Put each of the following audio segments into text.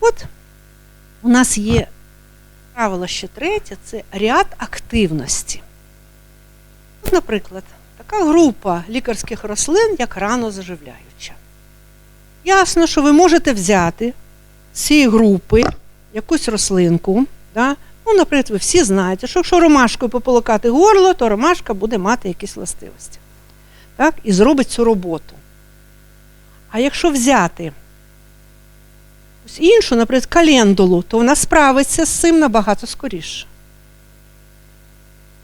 от, у нас є правило ще третє це ряд активності. От, наприклад, така група лікарських рослин, як ранозаживляюча. Ясно, що ви можете взяти з цієї групи якусь рослинку. Да? Ну, наприклад, ви всі знаєте, що якщо ромашкою пополокати горло, то ромашка буде мати якісь властивості. Так? І зробить цю роботу. А якщо взяти іншу, наприклад, календулу, то вона справиться з цим набагато скоріше.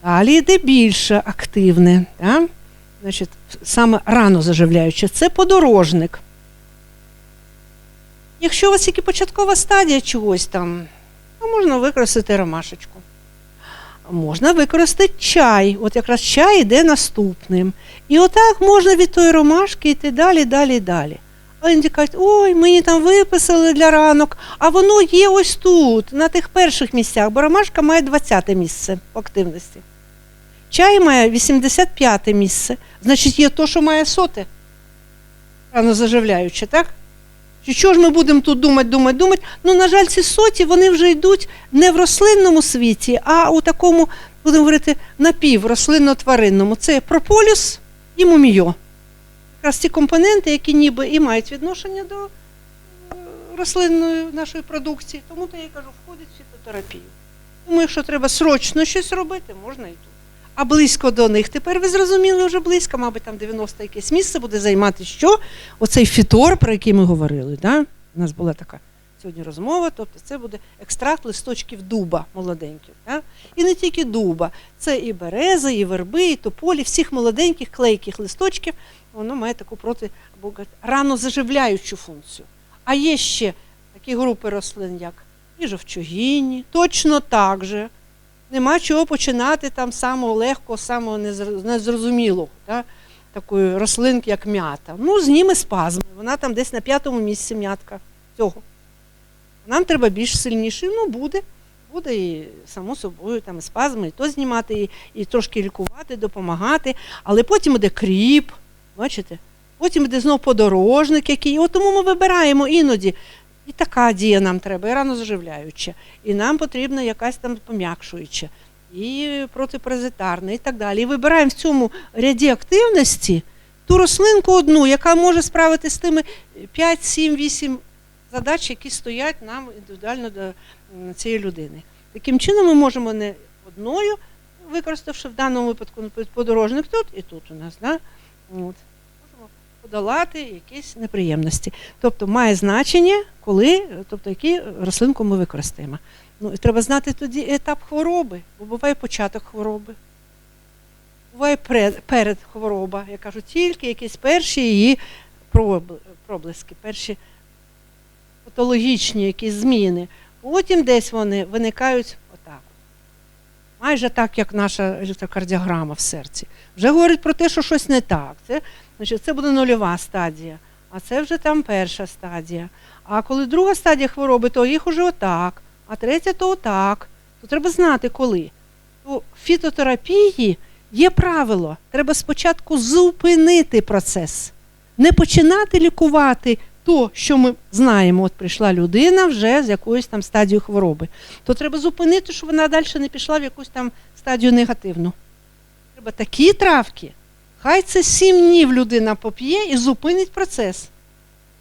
Далі йде більше активне. Да? Значить, саме рано заживляюче, це подорожник. Якщо у вас тільки початкова стадія чогось там, то можна використати ромашечку. Можна використати чай. От якраз чай йде наступним. І отак можна від тої ромашки йти далі, далі, далі. А кажуть, ой, мені там виписали для ранок, а воно є ось тут, на тих перших місцях, бо ромашка має 20 місце по активності. Чай має 85 місце. Значить, є то, що має соте. Рано заживляюче, так? Що ж ми будемо тут думати, думати, думати? Ну, на жаль, ці соті вони вже йдуть не в рослинному світі, а у такому, будемо говорити, напіврослинно-тваринному. Це прополіс і мумійо. Якраз ті компоненти, які ніби і мають відношення до е, рослинної нашої продукції. Тому то я кажу, входить в фітотерапію. Тому, якщо треба срочно щось робити, можна і тут. А близько до них, тепер ви зрозуміли вже близько, мабуть, там 90 якесь місце буде займати що? Оцей фітор, про який ми говорили. Да? У нас була така сьогодні розмова, тобто це буде екстракт листочків дуба молоденьких. Да? І не тільки дуба, це і берези, і верби, і тополі, всіх молоденьких клейких листочків, воно має таку проти або заживляючу функцію. А є ще такі групи рослин, як і жовчогінні, точно так же. Нема чого починати там самого легкого, самого незрозумілого, да? такої рослинки, як м'ята. Ну, зніме спазми. Вона там десь на п'ятому місці м'ятка цього. Нам треба більш сильніше. Ну, буде. Буде і само собою там і спазми, і то знімати, і, і трошки лікувати, допомагати. Але потім іде кріп, бачите? Потім іде знову подорожник, який. От тому ми вибираємо іноді. І така дія нам треба, і рано заживляюча, і нам потрібна якась там пом'якшуюча, і протипаразитарна, і так далі. І вибираємо в цьому ряді активності ту рослинку одну, яка може справитися з тими 5, 7, 8 задач, які стоять нам індивідуально до цієї людини. Таким чином ми можемо не одною, використавши в даному випадку подорожник тут і тут у нас. Да? От подолати якісь неприємності. Тобто має значення, коли, тобто які рослинку ми використаємо. Ну, і Треба знати тоді етап хвороби, бо буває початок хвороби. Буває перед, хвороба, я кажу, тільки якісь перші її проблиски, перші патологічні якісь зміни. Потім десь вони виникають. Майже так, як наша електрокардіограма в серці. Вже говорить про те, що щось не так. Це Значить, Це буде нульова стадія, а це вже там перша стадія. А коли друга стадія хвороби, то їх уже отак, а третя то отак. То треба знати коли. У фітотерапії є правило. Треба спочатку зупинити процес, не починати лікувати то, що ми знаємо, от прийшла людина вже з якоюсь там стадією хвороби. То треба зупинити, щоб вона далі не пішла в якусь там стадію негативну. Треба такі травки. Хай це сім днів людина поп'є і зупинить процес.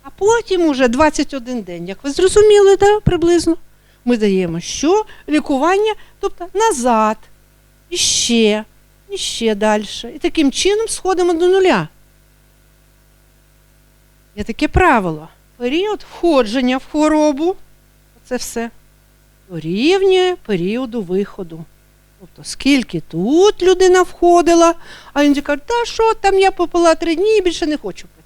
А потім уже 21 день, як ви зрозуміли, да, приблизно, ми даємо що? Лікування, тобто назад, і ще, і ще далі. І таким чином сходимо до нуля. Є таке правило. Період входження в хворобу, це все, дорівнює періоду виходу. Тобто, скільки тут людина входила, а він каже, та що там я попила три дні і більше не хочу пити.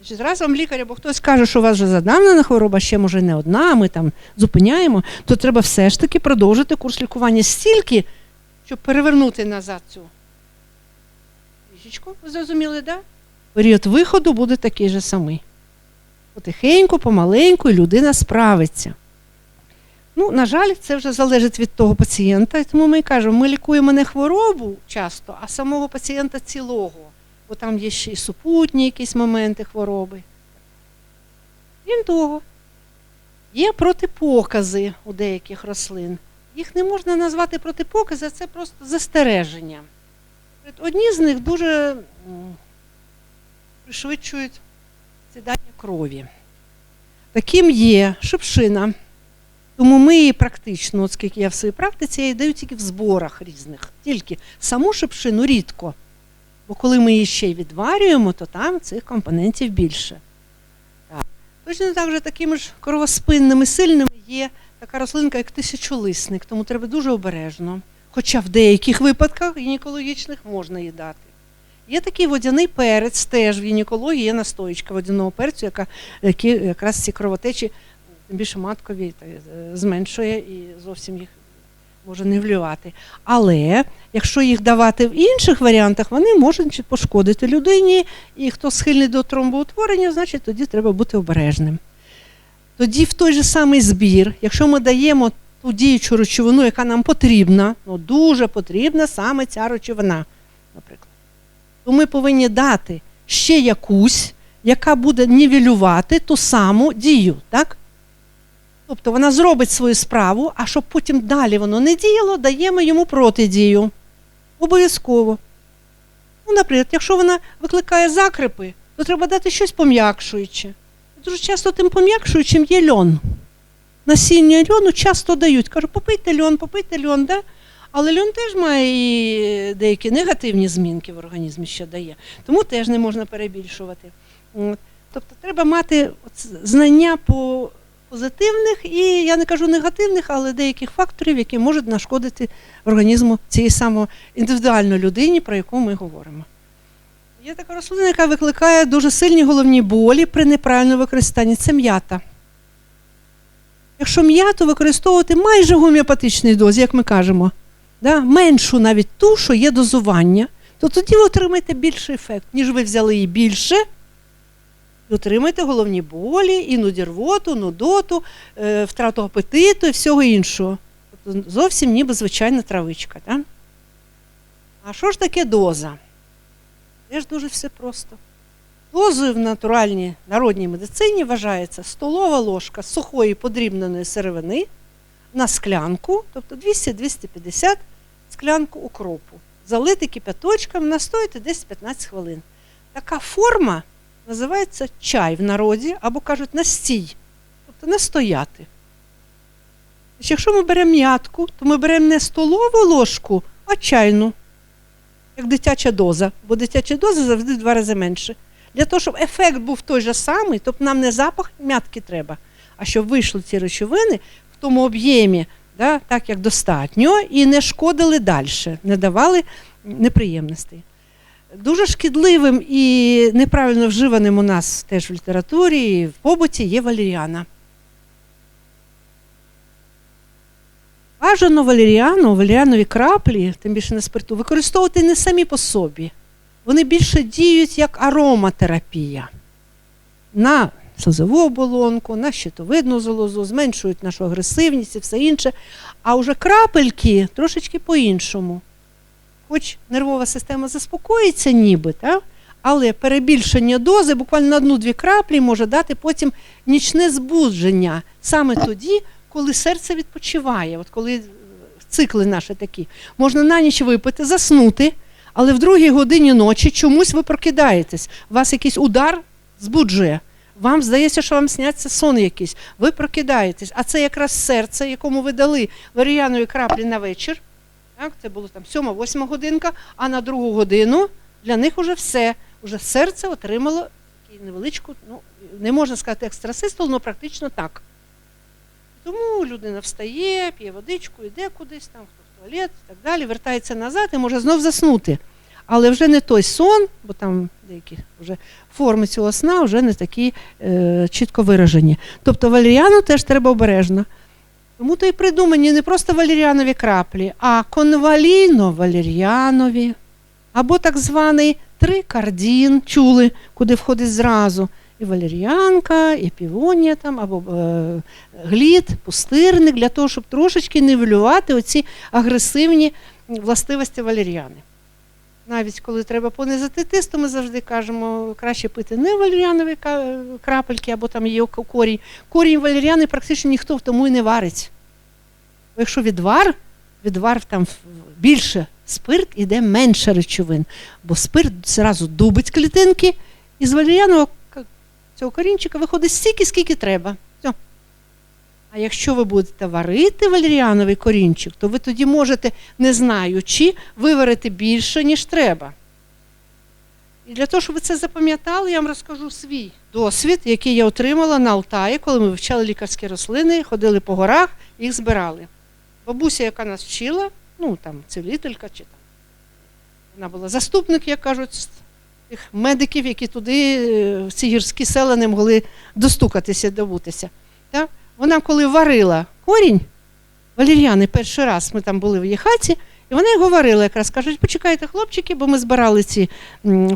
Значить, Раз вам лікар, або хтось каже, що у вас вже задавнена хвороба, ще може не одна, а ми там зупиняємо, то треба все ж таки продовжити курс лікування стільки, щоб перевернути назад цю річечку. Ви зрозуміли, да? Період виходу буде такий же самий. Потихеньку, помаленьку, і людина справиться. Ну, на жаль, це вже залежить від того пацієнта. Тому ми кажемо, ми лікуємо не хворобу часто, а самого пацієнта цілого. Бо там є ще і супутні якісь моменти хвороби. Крім того, Є протипокази у деяких рослин. Їх не можна назвати протипокази, це просто застереження. Одні з них дуже пришвидшують сідання крові. Таким є шипшина. Тому ми її практично, оскільки я в своїй практиці, я її даю тільки в зборах різних. Тільки саму шипшину рідко. Бо коли ми її ще й відварюємо, то там цих компонентів більше. Так. Точно так же такими ж кровоспинними сильними є така рослинка, як тисячолисник, тому треба дуже обережно. Хоча в деяких випадках гінекологічних можна її дати. Є такий водяний перець, теж в гінекології є настоїчка водяного перцю, яка які якраз ці кровотечі, тим більше маткові, е, зменшує і зовсім їх може не вливати. Але якщо їх давати в інших варіантах, вони можуть пошкодити людині, і хто схильний до тромбоутворення, значить тоді треба бути обережним. Тоді в той же самий збір, якщо ми даємо ту діючу речовину, яка нам потрібна, ну дуже потрібна саме ця речовина, наприклад, то ми повинні дати ще якусь, яка буде нівелювати ту саму дію. так? Тобто вона зробить свою справу, а щоб потім далі воно не діяло, даємо йому протидію. Обов'язково. Ну, наприклад, якщо вона викликає закрипи, то треба дати щось пом'якшуюче. Дуже часто тим пом'якшуючим є льон. Насіння льону часто дають. Кажуть, попийте льон, попийте льон, да? Але льон теж має і деякі негативні змінки в організмі ще дає. Тому теж не можна перебільшувати. Тобто треба мати знання по позитивних і я не кажу негативних, але деяких факторів, які можуть нашкодити організму цієї самої індивідуальної людині, про яку ми говоримо. Є така рослина, яка викликає дуже сильні головні болі при неправильному використанні. Це м'ята. Якщо м'яту використовувати майже в гомеопатичній як ми кажемо, да, меншу навіть ту, що є дозування, то тоді ви отримаєте більший ефект, ніж ви взяли її більше. І отримаєте головні болі, іноді рвоту, нудоту, е, втрату апетиту і всього іншого. Тобто зовсім ніби звичайна травичка. Да? А що ж таке доза? Теж дуже все просто. Дозою в натуральній народній медицині вважається столова ложка сухої подрібненої сировини на склянку, тобто 200-250 склянку укропу. Залити кипяточком, настояти десь 15 хвилин. Така форма називається чай в народі, або кажуть настій, тобто настояти. Значить, Якщо ми беремо м'ятку, то ми беремо не столову ложку, а чайну, як дитяча доза, бо дитяча доза завжди в два рази менше. Для того, щоб ефект був той же самий, тобто нам не запах м'ятки треба, а щоб вийшли ці речовини тому об'ємі, да, так як достатньо, і не шкодили далі, не давали неприємностей. Дуже шкідливим і неправильно вживаним у нас теж в літературі і в побуті є валеріана. Бажано валеріану, валеріанові краплі, тим більше на спирту, використовувати не самі по собі. Вони більше діють як ароматерапія на слизову оболонку, на щитовидну залозу, зменшують нашу агресивність і все інше. А вже крапельки трошечки по-іншому. Хоч нервова система заспокоїться, ніби, так? але перебільшення дози буквально на одну-дві краплі може дати потім нічне збудження саме тоді, коли серце відпочиває, от коли цикли наші такі. Можна на ніч випити, заснути, але в другій годині ночі чомусь ви прокидаєтесь. Вас якийсь удар збуджує. Вам здається, що вам сняться сон якийсь. Ви прокидаєтесь, а це якраз серце, якому ви дали варіанові краплі на вечір. Так, це було там 7-8 годинка, а на другу годину для них вже все. Уже серце отримало таку невеличку, ну, не можна сказати екстрасистол, але практично так. Тому людина встає, п'є водичку, йде кудись, там, хто в туалет і так далі, вертається назад і може знов заснути. Але вже не той сон, бо там деякі вже форми цього сна вже не такі е, чітко виражені. Тобто валеріану теж треба обережно. Тому то й придумані не просто валеріанові краплі, а конвалійно-валеріанові, або так званий трикардін, чули, куди входить зразу. І валеріанка, і півонія там, або е, глід, пустирник, для того, щоб трошечки нивелювати оці агресивні властивості валеріани. Навіть коли треба понизити тиск, то ми завжди кажемо, краще пити не валеріанові крапельки або там є корінь. Корінь валеріани практично ніхто в тому і не варить. Бо якщо відвар, відвар там більше спирт, іде менше речовин. Бо спирт зразу дубить клітинки, і з валеріанового цього корінчика виходить стільки, скільки треба. А якщо ви будете варити валеріановий корінчик, то ви тоді можете, не знаючи, виварити більше, ніж треба. І для того, щоб ви це запам'ятали, я вам розкажу свій досвід, який я отримала на Алтаї, коли ми вивчали лікарські рослини, ходили по горах, їх збирали. Бабуся, яка нас вчила, ну там цілителька чи там, вона була заступник, як кажуть, тих медиків, які туди, е, в ці гірські села не могли достукатися, добутися. Так? Вона коли варила корінь, валір'яни перший раз ми там були в її хаті, і вона й говорила, якраз кажуть, почекайте, хлопчики, бо ми збирали ці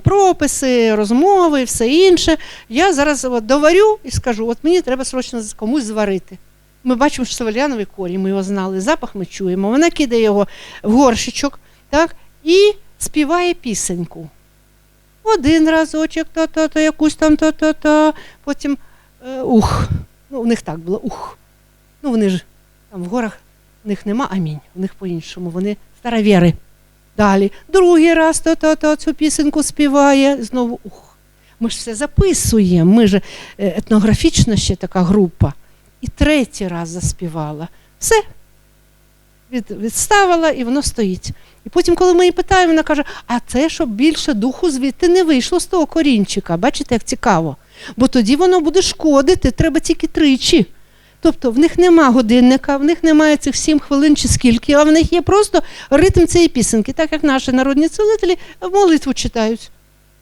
прописи, розмови все інше. Я зараз от доварю і скажу, от мені треба срочно комусь зварити. Ми бачимо, що це валіановий корінь, ми його знали, запах ми чуємо. Вона кидає його в горщичок так, і співає пісеньку. Один разочок, то-то-то, якусь там то-то-то, потім е, ух. Ну, у них так було ух. Ну, вони ж там в горах в них нема амінь, у них по-іншому, вони старовіри. Далі, другий раз то-то-то цю пісеньку співає, знову ух. Ми ж все записуємо, ми ж е, етнографічна ще така група. І третій раз заспівала. Все. Від, відставила і воно стоїть. І потім, коли ми її питаємо, вона каже: а це щоб більше духу звідти не вийшло з того корінчика. Бачите, як цікаво. Бо тоді воно буде шкодити, треба тільки тричі. Тобто в них нема годинника, в них немає цих сім хвилин чи скільки, а в них є просто ритм цієї пісенки, так як наші народні цілителі молитву читають.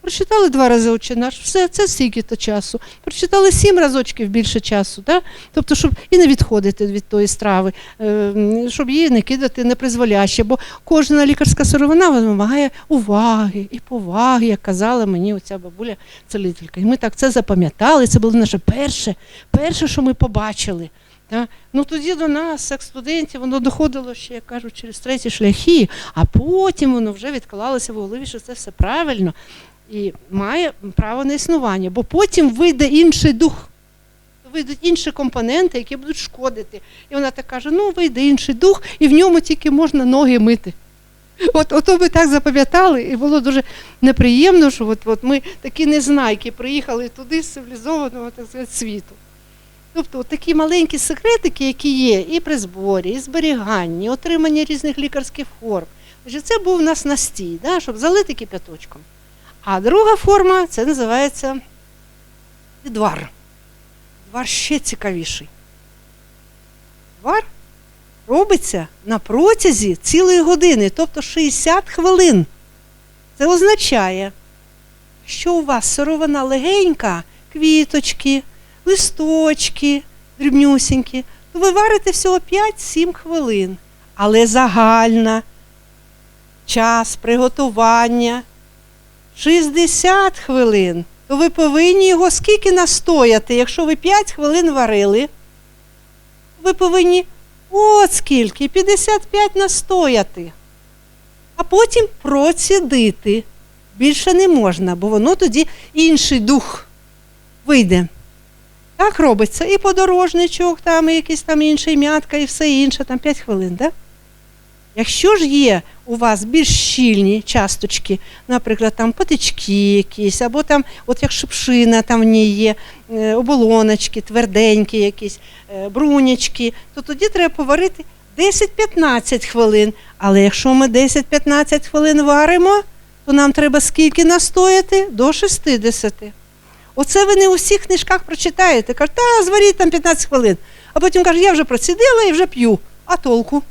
Прочитали два рази «Отче наш, все, це стільки-то часу. Прочитали сім разочків більше часу. Так? Тобто, щоб і не відходити від тої страви, е, щоб її не кидати непризволяще, бо кожна лікарська сировина вимагає уваги і поваги, як казала мені оця бабуля целителька. І ми так це запам'ятали, це було наше перше, перше, що ми побачили. Так? Ну тоді до нас, як студентів, воно доходило ще, як кажуть, через треті шляхи, а потім воно вже відклалося в голові, що це все правильно і має право на існування, бо потім вийде інший дух. Вийдуть інші компоненти, які будуть шкодити. І вона так каже: ну вийде інший дух, і в ньому тільки можна ноги мити. От ото ми так запам'ятали, і було дуже неприємно, що от, от ми такі незнайки приїхали туди з цивілізованого так сказати, світу. Тобто такі маленькі секретики, які є і при зборі, і зберіганні, і отриманні різних лікарських форм. Це був у нас настій, да, щоб залити кипяточком. А друга форма це називається відвар. Відвар ще цікавіший. Відвар робиться на протязі цілої години, тобто 60 хвилин. Це означає, що у вас сировина легенька, квіточки, листочки, дрібнюсінькі, то ви варите всього 5-7 хвилин. Але загальна час приготування 60 хвилин, то ви повинні його скільки настояти. Якщо ви 5 хвилин варили, ви повинні от скільки, 55 настояти. А потім процідити. Більше не можна, бо воно тоді інший дух вийде. Так робиться. І подорожничок, там, і якийсь там інший м'ятка, і все інше, там 5 хвилин, так? Якщо ж є у вас більш щільні часточки, наприклад, там патички якісь, або там, от як шипшина, там в ній є е, оболоночки, тверденькі якісь, е, брунячки, то тоді треба поварити 10-15 хвилин. Але якщо ми 10-15 хвилин варимо, то нам треба скільки настояти? До 60. Оце ви не у всіх книжках прочитаєте. Кажуть, та зваріть там 15 хвилин. А потім кажуть, я вже процідила і вже п'ю. А толку?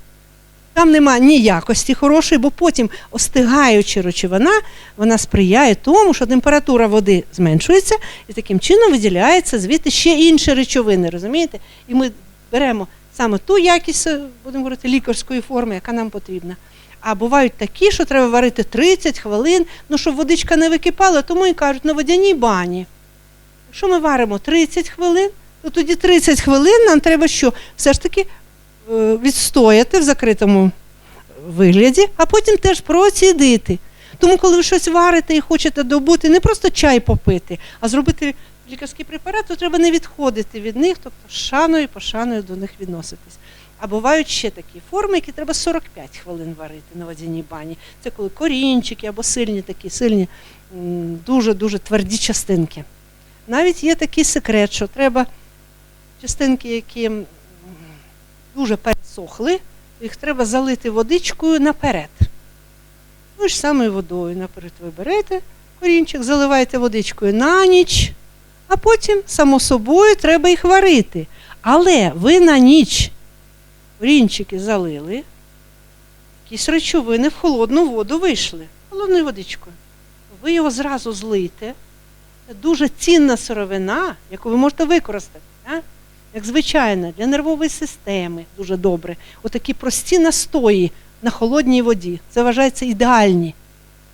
Там нема ні якості хорошої, бо потім остигаюча речовина, вона сприяє тому, що температура води зменшується, і таким чином виділяється звідти ще інші речовини, розумієте? І ми беремо саме ту якість, е, будемо говорити, лікарської форми, яка нам потрібна. А бувають такі, що треба варити 30 хвилин, ну щоб водичка не википала, тому і кажуть, на водяній бані. Якщо ми варимо 30 хвилин, то тоді 30 хвилин нам треба що? Все ж таки відстояти в закритому вигляді, а потім теж процідити. Тому, коли ви щось варите і хочете добути, не просто чай попити, а зробити лікарський препарат, то треба не відходити від них, тобто шаною пошаною до них відноситись. А бувають ще такі форми, які треба 45 хвилин варити на водяній бані. Це коли корінчики або сильні такі, сильні, дуже-дуже тверді частинки. Навіть є такий секрет, що треба частинки, які дуже пересохли, їх треба залити водичкою наперед. Ну ж самою водою наперед ви берете корінчик, заливаєте водичкою на ніч, а потім, само собою, треба їх варити. Але ви на ніч корінчики залили, якісь речовини в холодну воду вийшли, холодною водичкою. Ви його зразу злите. Це дуже цінна сировина, яку ви можете використати. Як звичайно, для нервової системи дуже добре. Отакі прості настої на холодній воді. Це вважається ідеальні.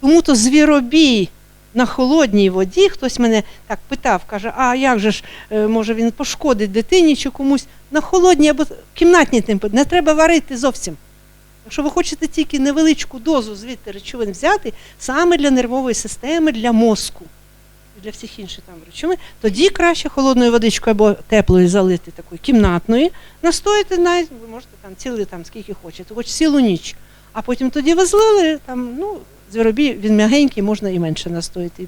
Тому то звіробій на холодній воді, хтось мене так питав, каже, а як же ж, е, може він пошкодить дитині чи комусь на холодній або кімнатній температурі. Не треба варити зовсім. Якщо ви хочете тільки невеличку дозу звідти речовин взяти, саме для нервової системи, для мозку для всіх інших там речовин, тоді краще холодною водичкою або теплою залити такою кімнатної, настояти навіть, ви можете там цілий там скільки хочете, хоч цілу ніч. А потім тоді ви злили, там, ну, звіробій, він м'ягенький, можна і менше настояти,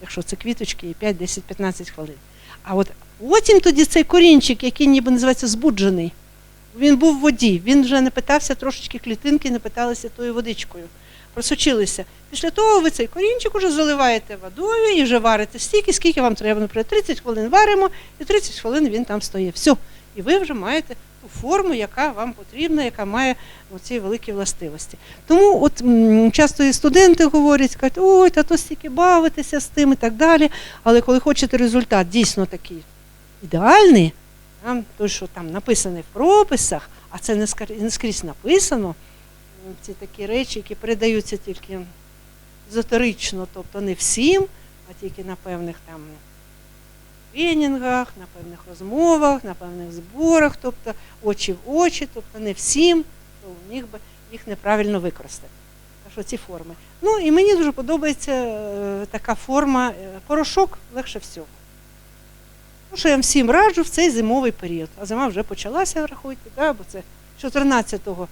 якщо це квіточки, і 5, 10, 15 хвилин. А от потім тоді цей корінчик, який ніби називається збуджений, він був в воді, він вже не питався трошечки клітинки, не питалися тою водичкою. Просочилися. Після того ви цей корінчик уже заливаєте водою і вже варите стільки, скільки вам треба. Наприклад, 30 хвилин варимо, і 30 хвилин він там стоїть. Все. І ви вже маєте ту форму, яка вам потрібна, яка має ці великі властивості. Тому от часто і студенти говорять, кажуть, ой, та то стільки бавитися з тим і так далі. Але коли хочете результат дійсно такий ідеальний, там, той, що там написаний в прописах, а це не скрізь написано, ці такі речі, які передаються тільки езотерично, тобто не всім, а тільки на певних там тренінгах, на певних розмовах, на певних зборах, тобто очі в очі, тобто не всім, то міг би їх неправильно використати. Так що ці форми. Ну і мені дуже подобається е, така форма, е, порошок легше всього. Ну, що я всім раджу в цей зимовий період. А зима вже почалася, рахуйте, да, бо це 14-го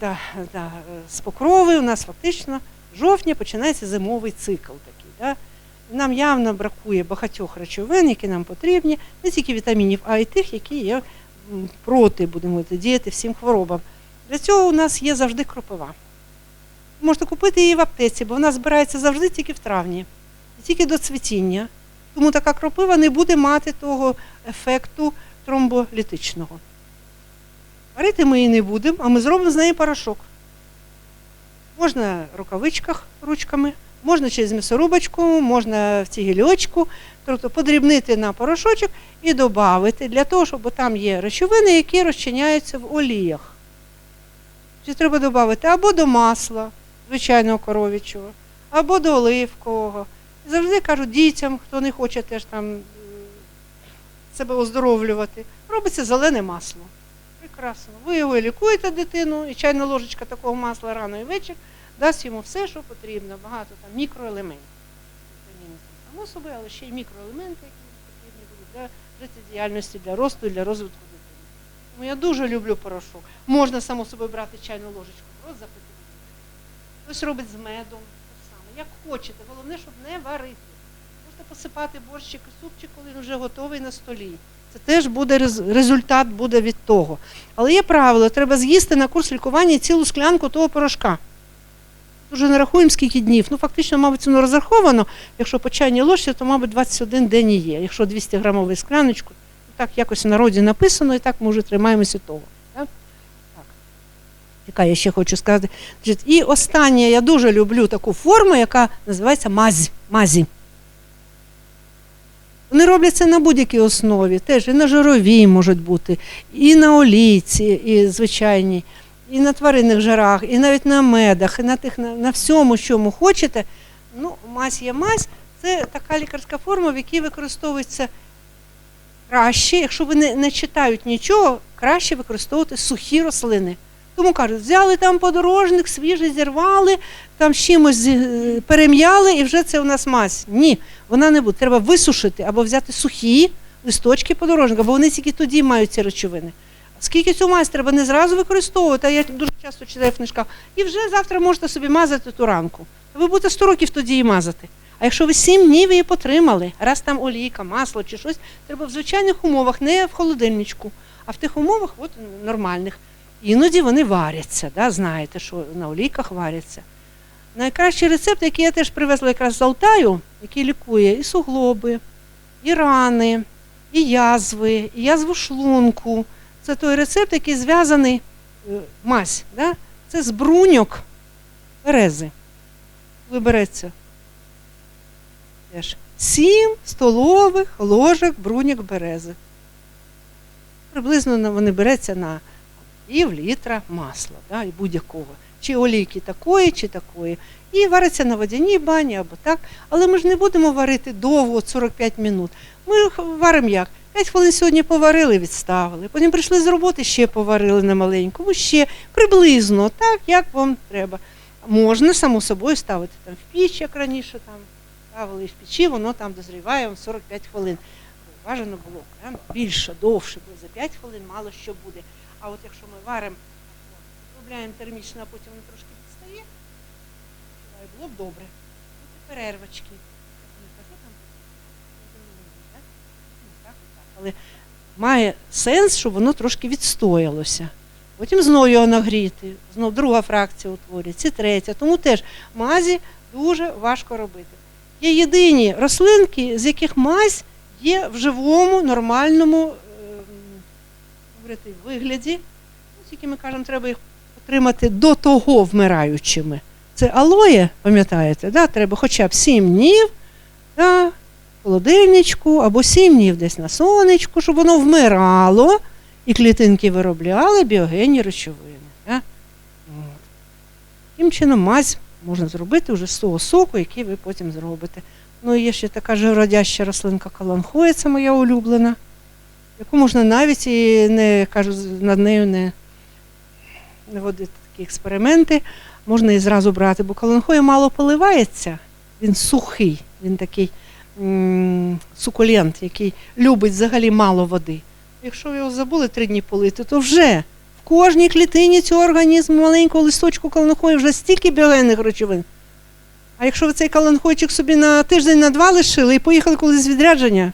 да, да, з покрови у нас фактично жовтня починається зимовий цикл такий. Да. Нам явно бракує багатьох речовин, які нам потрібні, не тільки вітамінів, а й тих, які є проти, будемо діяти всім хворобам. Для цього у нас є завжди кропива. Можете купити її в аптеці, бо вона збирається завжди тільки в травні, тільки до цвітіння. Тому така кропива не буде мати того ефекту тромболітичного. Варити ми її не будемо, а ми зробимо з неї порошок. Можна в рукавичках ручками, можна через м'ясорубочку, можна в цігільочку, тобто подрібнити на порошочок і додати для того, щоб там є речовини, які розчиняються в оліях. Чи треба додати або до масла, звичайного коров'ячого, або до оливкового. Завжди кажу дітям, хто не хоче теж там е, себе оздоровлювати, робиться зелене масло. Прекрасно. Ви його лікуєте дитину, і чайна ложечка такого масла рано і вечір дасть йому все, що потрібно. Багато там мікроелементів. Само собою, але ще й мікроелементи, які потрібні будуть для життєдіяльності, для росту для розвитку дитини. Тому я дуже люблю порошок. Можна само собою брати чайну ложечку, просто запити. Хтось робить з медом, саме. Як хочете, головне, щоб не варити. Можете посипати борщик і супчик, коли він вже готовий на столі. Це теж буде результат буде від того. Але є правило, треба з'їсти на курс лікування цілу склянку того порошка. Уже не рахуємо, скільки днів. Ну, фактично, мабуть, воно розраховано. Якщо по чайній ложці, то, мабуть, 21 день і є. Якщо 200 грамовий скляночку, то так якось в народі написано, і так ми вже тримаємося того. Так? Так. Яка я ще хочу сказати. І останнє, я дуже люблю таку форму, яка називається мазь. мазі. Вони робляться на будь-якій основі, теж і на жировій можуть бути, і на олійці, і звичайній, і на тваринних жирах, і навіть на медах, і на тих на, на всьому, чому хочете. Ну, мазь є мазь, це така лікарська форма, в якій використовується краще, якщо ви не, не читають нічого, краще використовувати сухі рослини. Тому кажуть, взяли там подорожник, свіжий зірвали, там чимось е, перем'яли, і вже це у нас мазь. Ні, вона не буде. Треба висушити або взяти сухі листочки подорожника, бо вони тільки тоді мають ці речовини. Скільки цю мазь треба не зразу використовувати, а я дуже часто читаю в книжках, і вже завтра можете собі мазати ту ранку. Ви будете 100 років тоді її мазати. А якщо ви 7 днів її потримали, раз там олійка, масло чи щось, треба в звичайних умовах, не в холодильничку, а в тих умовах от, нормальних. Іноді вони варяться, да, знаєте, що на олійках варяться. Найкращий рецепт, який я теж привезла якраз з Алтаю, який лікує і суглоби, і рани, і язви, і язву шлунку. Це той рецепт, який зв'язаний е, мазь. Да? Це з бруньок берези. Коли береться теж 7 столових ложок бруньок берези. Приблизно вони береться на пів літра масла, да, і будь-якого. Чи олійки такої, чи такої. І вариться на водяній бані або так. Але ми ж не будемо варити довго, 45 минут. Ми варимо як? 5 хвилин сьогодні поварили, відставили. Потім прийшли з роботи, ще поварили на маленькому, ще приблизно, так, як вам треба. Можна, само собою, ставити там в піч, як раніше там ставили в печі, воно там дозріває 45 хвилин. Бажано було прям більше, довше, бо за 5 хвилин мало що буде. А от якщо ми варимо, виробляємо термічно, а потім воно трошки відстає, було б добре. Перервочки. Ну, так, так. Але має сенс, щоб воно трошки відстоялося. Потім знову його нагріти, знов друга фракція утворюється, третя. Тому теж мазі дуже важко робити. Є єдині рослинки, з яких мазь є в живому, нормальному ем, говорити, вигляді. Ну, Тільки ми кажемо, треба їх отримати до того вмираючими. Це алоє, пам'ятаєте, да? треба хоча б 7 днів да? холодильничку або 7 днів десь на сонечку, щоб воно вмирало і клітинки виробляли біогенні речовини. Да? Таким чином мазь можна зробити вже з того соку, який ви потім зробите. Ну і є ще така жиродяща рослинка каланхоя, це моя улюблена, яку можна навіть і не кажу, над нею не, не водити такі експерименти. Можна і зразу брати, бо каланхоя мало поливається, він сухий, він такий м- сукулент, який любить взагалі мало води. Якщо ви його забули три дні полити, то вже в кожній клітині цього організму маленького листочку каланхої вже стільки біогенних речовин. А якщо ви цей каланхойчик собі на тиждень на два лишили і поїхали колись з відрядження,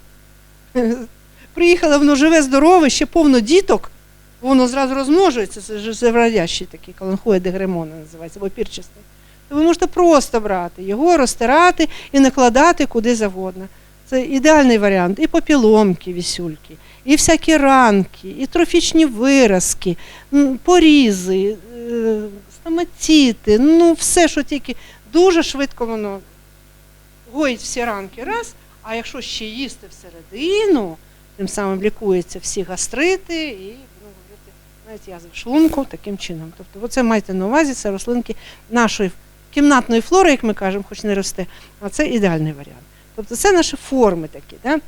приїхали, воно живе здорове, ще повно діток, воно зразу розмножується, це ж заврадящий такий каланхоя дегремона називається, або пірчастий. То ви можете просто брати його, розтирати і накладати куди завгодно. Це ідеальний варіант. І попіломки, вісюльки, і всякі ранки, і трофічні виразки, порізи, е, стоматіти, ну все, що тільки дуже швидко воно гоїть всі ранки раз, а якщо ще їсти всередину, тим самим лікуються всі гастрити і ну, говорити, навіть язви шлунку таким чином. Тобто, оце майте на увазі, це рослинки нашої кімнатної флори, як ми кажемо, хоч не росте, а це ідеальний варіант. Тобто це наші форми такі. Да?